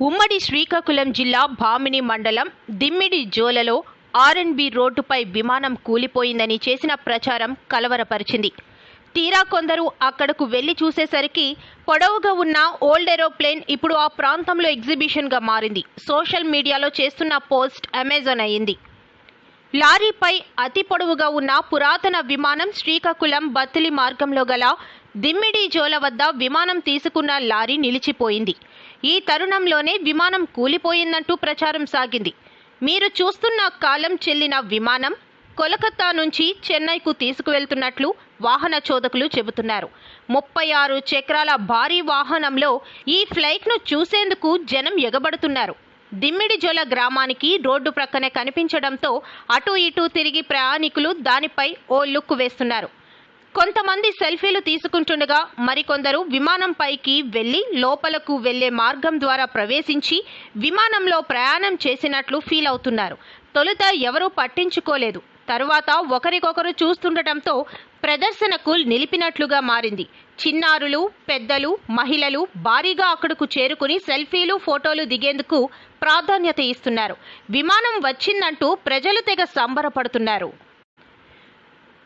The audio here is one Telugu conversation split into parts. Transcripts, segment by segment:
ఉమ్మడి శ్రీకాకుళం జిల్లా భామిని మండలం దిమ్మిడి జోలలో ఆర్ఎన్బి రోడ్డుపై విమానం కూలిపోయిందని చేసిన ప్రచారం కలవరపరిచింది. తీరా కొందరు అక్కడకు వెళ్ళి చూసేసరికి పొడవుగా ఉన్న ఓల్డ్ ఏరోప్లేన్ ఇప్పుడు ఆ ప్రాంతంలో ఎగ్జిబిషన్గా మారింది. సోషల్ మీడియాలో చేస్తున్న పోస్ట్ అమెజాన్ అయింది. లారీపై అతి పొడవుగా ఉన్న పురాతన విమానం శ్రీకాకుళం బత్తిలి మార్గంలో గల దిమ్మిడి జోల వద్ద విమానం తీసుకున్న లారీ నిలిచిపోయింది. ఈ తరుణంలోనే విమానం కూలిపోయిందంటూ ప్రచారం సాగింది. మీరు చూస్తున్న కాలం చెల్లిన విమానం కోలకత్తా నుంచి చెన్నైకు తీసుకువెళ్తున్నట్లు వాహన చోదకులు చెబుతున్నారు. ముప్పై ఆరు చక్రాల భారీ వాహనంలో ఈ ఫ్లైట్ను చూసేందుకు జనం ఎగబడుతున్నారు. దిమ్మిడిజోల గ్రామానికి రోడ్డు ప్రక్కనే కనిపించడంతో అటు ఇటు తిరిగి ప్రయాణికులు దానిపై ఓ లుక్ వేస్తున్నారు. కొంతమంది సెల్ఫీలు తీసుకుంటుండగా మరికొందరు విమానం పైకి వెళ్ళి లోపలకు వెళ్ళే మార్గం ద్వారా ప్రవేశించి విమానంలో ప్రయాణం చేసినట్లు ఫీల్ అవుతున్నారు. తొలుత ఎవరూ పట్టించుకోలేదు. తరువాత ఒకరికొకరు చూస్తుండటంతో ప్రదర్శనకు నిలిపినట్లుగా మారింది. చిన్నారులు పెద్దలు మహిళలు భారీగా అక్కడకు చేరుకుని సెల్ఫీలు ఫోటోలు దిగేందుకు ప్రాధాన్యత ఇస్తున్నారు. విమానం వచ్చిందంటూ ప్రజలు తెగ సంబరపడుతున్నారు.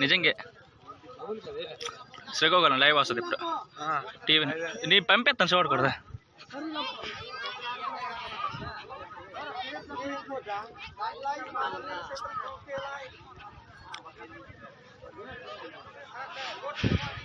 నిజంగా శ్రీకాకుళం లైవ్ వస్తుంది ఇప్పుడు టీవీ నీ పంపిస్తాను చూడకూడదా Thank you.